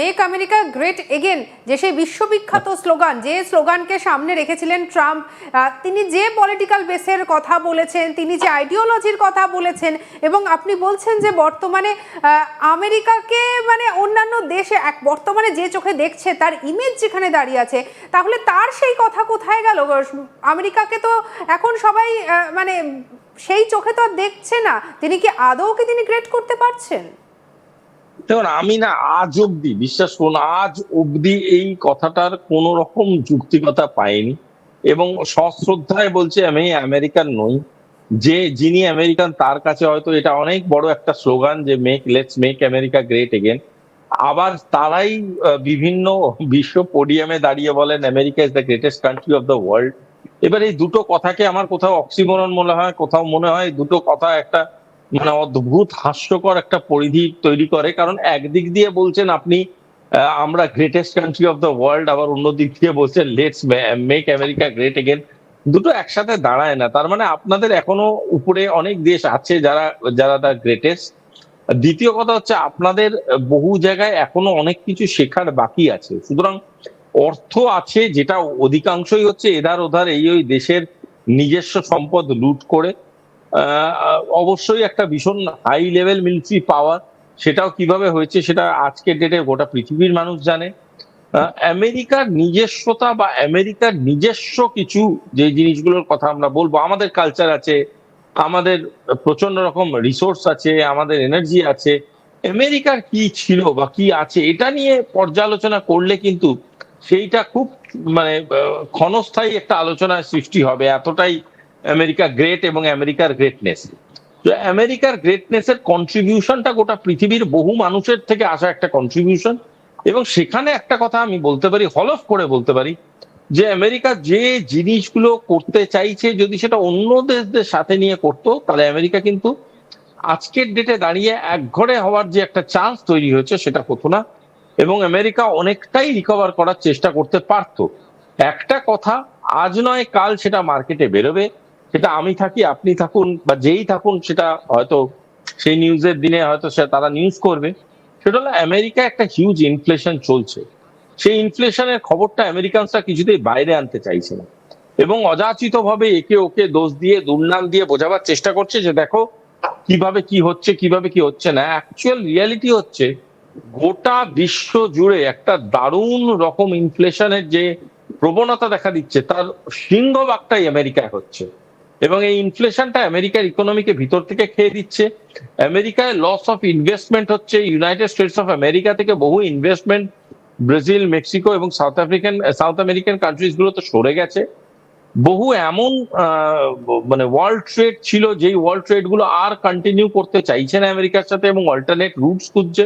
Make America great again যে সেই বিশ্ববিখ্যাত স্লোগান, যে স্লোগানকে সামনে রেখেছিলেন ট্রাম্প তিনি যে পলিটিক্যাল বেসের কথা বলেছেন, তিনি যে আইডিওলজির কথা বলেছেন, এবং আপনি বলছেন যে বর্তমানে আমেরিকাকে মানে অন্যান্য দেশে, এক বর্তমানে যে চোখে দেখছে, তার ইমেজ যেখানে দাঁড়িয়ে আছে, তাহলে তার সেই কথা কোথায় গেল? আমেরিকাকে তো এখন সবাই মানে সেই চোখে তো আর দেখছে না। তিনি কি আদৌ কি তিনি গ্রেট করতে পারছেন? দেখুন, আমি না আজ অব্দি বিশ্বাস করুন, আজ অব্দি এই কথাটার কোন রকম যুক্তিকতা পাইনি এবং সশ্রদ্ধায় বলছে আমি আমেরিকান নই। যে যিনি আমেরিকান, তার কাছে হয়তো এটা অনেক বড় একটা স্লোগান যে make let's make America great again আবার তারাই বিভিন্ন বিশ্ব পোডিয়ামে দাঁড়িয়ে বলেন America is the greatest country of the world এবার এই দুটো কথাকে আমার কোথাও অক্সিমরন মনে হয়, কোথাও মনে হয়, দুটো কথা একটা মানে অদ্ভুত হাস্যকর একটা পরিধি তৈরি করে, কারণ একদিক দিয়ে বলছেন আপনি আমরা greatest country of the world আবার অন্য দিক দিয়ে বলছেন let's make America great again দুটো একসাথে দাঁড়ায় না, তার মানে আপনাদের এখনও উপরে অনেক দেশ আছে যারা যারা দ্য গ্রেটেস্ট দ্বিতীয় কথা হচ্ছে, আপনাদের বহু জায়গায় এখনও অনেক কিছু শেখার বাকি আছে। সুতরাং অর্থ আছে, যেটা অধিকাংশই হচ্ছে এধার ওধার এই ওই দেশের নিজস্ব সম্পদ লুট করে। অবশ্যই একটা ভীষণ হাই লেভেল মিলিটারি পাওয়ার সেটাও কীভাবে হয়েছে সেটা আজকের ডেটে গোটা পৃথিবীর মানুষ জানে। আমেরিকার নিজস্বতা বা আমেরিকার নিজস্ব কিছু যে জিনিসগুলোর কথা আমরা বলব, আমাদের কালচার আছে, আমাদের প্রচণ্ড রকম রিসোর্স আছে, আমাদের এনার্জি আছে। আমেরিকার কি ছিল বা কি আছে এটা নিয়ে পর্যালোচনা করলে কিন্তু সেইটা খুব মানে ক্ষণস্থায়ী একটা আলোচনার সৃষ্টি হবে। এতটাই আমেরিকা গ্রেট এবং আমেরিকার গ্রেটনেস তো আমেরিকার গ্রেটনেস এর কন্ট্রিবিউশনটা গোটা পৃথিবীর বহু মানুষের থেকে আসা একটা কন্ট্রিবিউশন এবং সেখানে একটা কথা আমি বলতে পারি হলফ করে বলতে পারি, যে আমেরিকা যে জিনিসগুলো করতে চাইছে, যদি সেটা অন্য দেশদের সাথে নিয়ে করতো, তাহলে আমেরিকা কিন্তু আজকের ডেটে দাঁড়িয়ে একঘরে হওয়ার যে একটা চান্স তৈরি হয়েছে, সেটা হতো না। এবং আমেরিকা অনেকটাই রিকভার করার চেষ্টা করতে পারতো। একটা কথা, আজ নয়, কাল সেটা মার্কেটে বেরোবে। সেটা আমি থাকি, আপনি থাকুন, বা যেই থাকুন, সেটা হয়তো সেই নিউজের দিনে হয়তো সে তারা নিউজ করবে। সেটা হলো আমেরিকা একটা হিউজ ইনফ্লেশন চলছে। সেই ইনফ্লেশনের খবরটা আমেরিকানসরা কিছুতেই বাইরে আনতে চাইছে না। এবং অযাচিত ভাবে একে ওকে দোষ দিয়ে, দুর্নাম দিয়ে বোঝাবার চেষ্টা করছে যে দেখো কীভাবে কি হচ্ছে, কীভাবে কি হচ্ছে না। অ্যাকচুয়াল রিয়ালিটি হচ্ছে, গোটা বিশ্ব জুড়ে একটা দারুণ রকম ইনফ্লেশনের যে প্রবণতা দেখা দিচ্ছে, তার সিংহভাগটাই আমেরিকায় হচ্ছে। এবং এই ইনফ্লেশনটা আমেরিকার ইকোনমিকে ভিতর থেকে খেয়ে দিচ্ছে। আমেরিকায় লস অফ ইনভেস্টমেন্ট হচ্ছে। ইউনাইটেড স্টেটস অফ আমেরিকা থেকে বহু ইনভেস্টমেন্ট ব্রাজিল মেক্সিকো এবং সাউথ আফ্রিকান সাউথ আমেরিকান কান্ট্রিজগুলো তো সরে গেছে। বহু এমন মানে ওয়ার্ল্ড ট্রেড ছিল যেই ওয়ার্ল্ড ট্রেডগুলো আর কন্টিনিউ করতে চাইছে না আমেরিকার সাথে এবং অল্টারনেট রুটস খুঁজছে।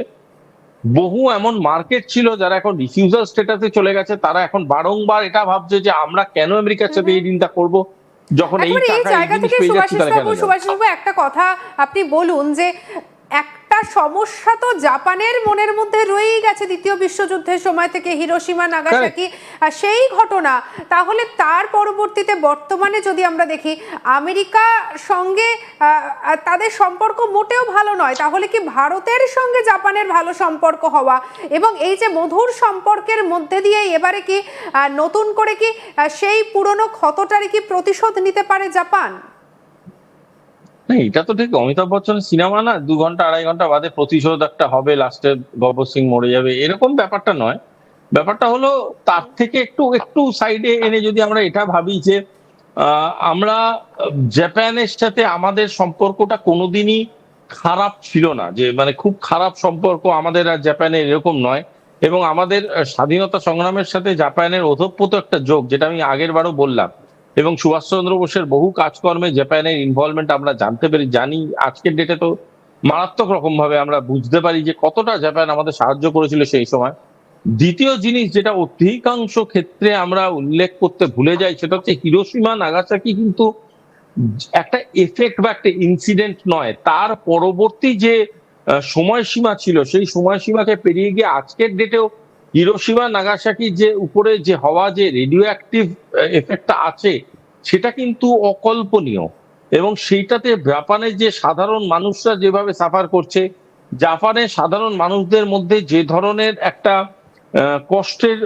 বহু এমন মার্কেট ছিল যারা এখন রিফিউজাল স্টেটাসে চলে গেছে। তারা এখন বারংবার এটা ভাবছে যে আমরা কেন আমেরিকার সাথে এই দিনটা করব? যখন এই জায়গা থেকে সুভাষ সুভাষিস বাবু সুভাষ সুভাষিস বাবু একটা কথা আপনি বলুন যে একটা সমস্যা তো জাপানের মনের মধ্যে রয়েই গেছে দ্বিতীয় বিশ্বযুদ্ধের সময় থেকে হিরোসীমা নাগাসাকি সেই ঘটনা। তাহলে তার পরবর্তীতে বর্তমানে যদি আমরা দেখি আমেরিকার সঙ্গে তাদের সম্পর্ক মোটেও ভালো নয়। তাহলে কি ভারতের সঙ্গে জাপানের ভালো সম্পর্ক হওয়া এবং এই যে মধুর সম্পর্কের মধ্যে দিয়ে এবারে কি নতুন করে কি সেই পুরনো ক্ষতটারই কি প্রতিশোধ নিতে পারে জাপান? না এটা তো ঠিক, অমিতাভ বচ্চন সিনেমা না, দু ঘণ্টা, আড়াই ঘণ্টা বাদে প্রতিশোধ একটা হবে লাস্টে গব্বর সিং মরে যাবে, এরকম ব্যাপারটা নয়। ব্যাপারটা হলো, তার থেকে একটু একটু সাইডে এনে যদি আমরা এটা ভাবি যে আমরা জাপানের সাথে আমাদের সম্পর্কটা কোনোদিনই খারাপ ছিল না, যে মানে খুব খারাপ সম্পর্ক আমাদের আর জাপানের এরকম নয়। এবং আমাদের স্বাধীনতা সংগ্রামের সাথে জাপানের ওতপ্রোত একটা যোগ, যেটা আমি আগের বারও বললাম এবং সুভাষচন্দ্র বোসের বহু কাজকর্মে জাপানের ইনভলভমেন্ট আমরা জানতে পারি, জানি আজকের ডেটে তো মারাত্মক রকম ভাবে আমরা বুঝতে পারি যে কতটা জাপান আমাদের সাহায্য করেছিল সেই সময়। দ্বিতীয় জিনিস যেটা অধিকাংশ ক্ষেত্রে আমরা উল্লেখ করতে ভুলে যাই, সেটা হচ্ছে হিরোসীমা নাগাসাকি কিন্তু একটা এফেক্ট বা একটা ইনসিডেন্ট নয়। তার পরবর্তী যে সময়সীমা ছিল, সেই সময়সীমাকে পেরিয়ে গিয়ে আজকের ডেটেও হিরোসীমা নাগাসাকি যে উপরে যে হওয়া যে রেডিও অ্যাক্টিভ এফেক্টটা আছে, সেটা কিন্তু অকল্পনীয়। এবং সেইটাতে জাপানের যে সাধারণ মানুষরা যেভাবে সাফার করছে জাপানে সাধারণ মানুষদের মধ্যে যে ধরনের একটা কষ্টের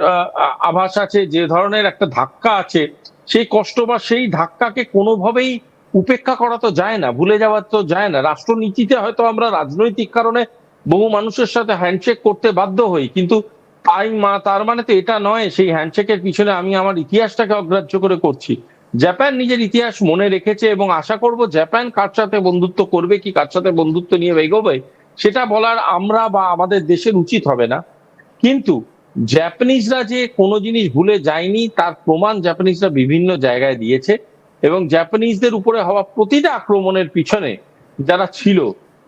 আভাস আছে, যে ধরনের একটা ধাক্কা আছে, সেই কষ্ট বা সেই ধাক্কাকে কোনোভাবেই উপেক্ষা করা তো যায় না, ভুলে যাওয়া তো যায় না। রাষ্ট্রনীতিতে হয়তো আমরা রাজনৈতিক কারণে বহু মানুষের সাথে হ্যান্ডশেক করতে বাধ্য হই, কিন্তু তাই মা, তার মানে তো এটা নয়, সেই হ্যান্ডশেকের পিছনে আমি আমার ইতিহাসটাকে অগ্রাহ্য করে করছি। জাপান নিজের ইতিহাস মনে রেখেছে এবং আশা করব জাপান কার সাথে বন্ধুত্ব করবে, কি কার সাথে বন্ধুত্ব নিয়ে এগোবে, সেটা বলার আমরা বা আমাদের দেশের উচিত হবে না। কিন্তু জাপানিজরা যে কোনো জিনিস ভুলে যায়নি, তার প্রমাণ জাপানিজরা বিভিন্ন জায়গায় দিয়েছে এবং জাপানিজদের উপরে হওয়া প্রতিটা আক্রমণের পিছনে যারা ছিল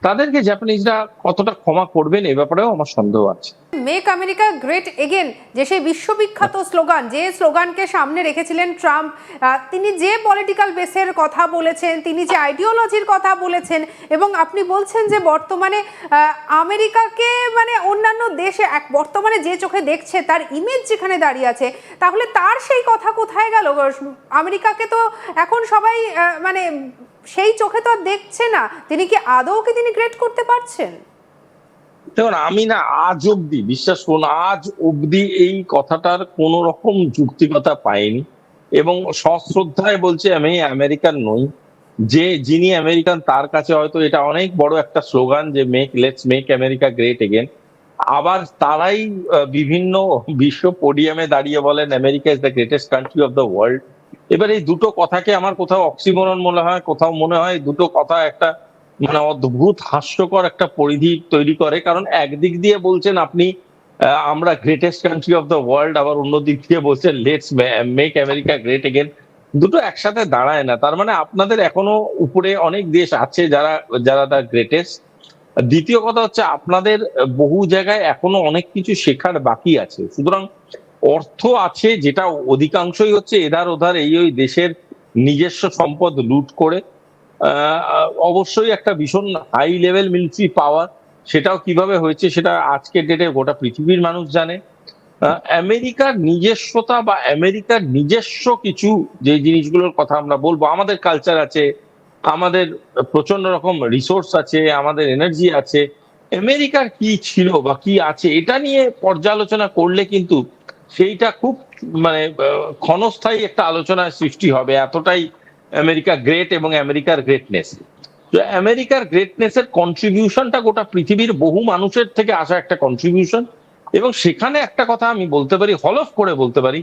তাদেরকে জাপানিজরা কতটা ক্ষমা করবেন এ ব্যাপারেও আমার সন্দেহ আছে। মেক আমেরিকা গ্রেট এগেন যে সেই বিশ্ববিখ্যাত স্লোগান, যে স্লোগানকে সামনে রেখেছিলেন ট্রাম্প তিনি যে পলিটিক্যাল বেসের কথা বলেছেন, তিনি যে আইডিওলজির কথা বলেছেন, এবং আপনি বলছেন যে বর্তমানে আমেরিকাকে মানে অন্যান্য দেশে, এক বর্তমানে যে চোখে দেখছে, তার ইমেজ যেখানে দাঁড়িয়ে আছে, তাহলে তার সেই কথা কোথায় গেল? আমেরিকাকে তো এখন সবাই মানে সেই চোখে তো আর দেখছে না। তিনি কি আদৌ কি তিনি গ্রেট করতে পারছেন? দেখুন, আমি না আজ অব্দি বিশ্বাস করুন, আজ অব্দি এই কথাটার কোন রকম যুক্তিকতা পাইনি। এবং সশ্রদ্ধায় বলছে আমি, আমেরিকান নই। যে যিনি আমেরিকান, তার কাছে হয়তো এটা অনেক বড় একটা স্লোগান যে make let's make America great again আবার তারাই বিভিন্ন বিশ্ব পোডিয়ামে দাঁড়িয়ে বলেন America is the greatest country of the world এবার এই দুটো কথাকে আমার কোথাও অক্সিমরন মনে হয়, কোথাও মনে হয় দুটো কথা একটা মানে অদ্ভুত, হাস্যকর একটা পরিধি তৈরি করে। কারণ একদিক দিয়ে বলছেন আপনি আমরা greatest country of the world আবার অন্য দিক দিয়ে বলছেন let's make America great again দুটো একসাথে দাঁড়ায় না। তার মানে আপনাদের এখনও উপরে অনেক দেশ আছে যারা যারা দ্য গ্রেটেস্ট দ্বিতীয় কথা হচ্ছে, আপনাদের বহু জায়গায় এখনও অনেক কিছু শেখার বাকি আছে। সুতরাং অর্থ আছে যেটা অধিকাংশই হচ্ছে এধার ওধার এই ওই দেশের নিজস্ব সম্পদ লুট করে। অবশ্যই একটা ভীষণ হাই লেভেল মিলিটারি পাওয়ার সেটাও কীভাবে হয়েছে সেটা আজকের ডেটে গোটা পৃথিবীর মানুষ জানে। আমেরিকার নিজস্বতা বা আমেরিকার নিজস্ব কিছু যে জিনিসগুলোর কথা আমরা বলব, আমাদের কালচার আছে, আমাদের প্রচণ্ড রকম রিসোর্স আছে, আমাদের এনার্জি আছে। আমেরিকার কি ছিল বা কি আছে, এটা নিয়ে পর্যালোচনা করলে কিন্তু সেইটা খুব মানে ক্ষণস্থায়ী একটা আলোচনার সৃষ্টি হবে এতটাই আমেরিকা গ্রেট এবং আমেরিকার গ্রেটনেস তো আমেরিকার গ্রেটনেস এর কন্ট্রিবিউশনটা গোটা পৃথিবীর বহু মানুষের থেকে আসা একটা কন্ট্রিবিউশন এবং সেখানে একটা কথা আমি বলতে পারি হলফ করে বলতে পারি,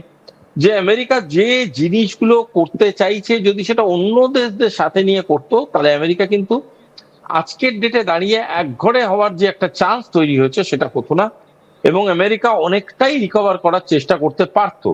যে আমেরিকা যে জিনিসগুলো করতে চাইছে, যদি সেটা অন্য দেশদের সাথে নিয়ে করতো, তাহলে আমেরিকা কিন্তু আজকের ডেটে দাঁড়িয়ে একঘরে হওয়ার যে একটা চান্স তৈরি হয়েছে, সেটা হতো না। এবং আমেরিকা অনেকটাই রিকভার করার চেষ্টা করতে পারতো।